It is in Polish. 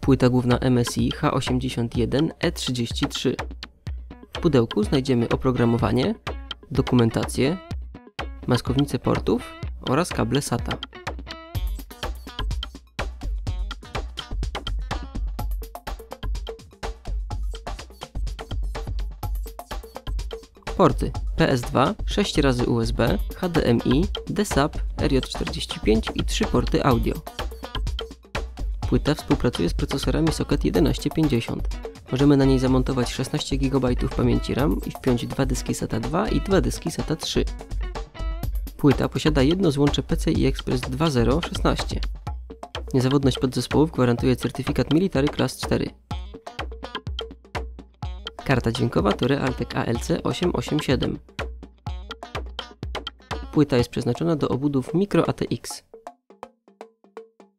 Płyta główna MSI H81E33. W pudełku znajdziemy oprogramowanie, dokumentację, maskownicę portów oraz kable SATA. Porty PS2, 6 razy USB, HDMI, DSAP, RJ45 i 3 porty audio. Płyta współpracuje z procesorami Socket 1150. Możemy na niej zamontować 16 GB pamięci RAM i wpiąć dwa dyski SATA 2 i dwa dyski SATA 3. Płyta posiada jedno złącze PCI Express 2.0 16. Niezawodność podzespołów gwarantuje certyfikat Military Class 4. Karta dźwiękowa to Realtek ALC 887. Płyta jest przeznaczona do obudów Micro ATX.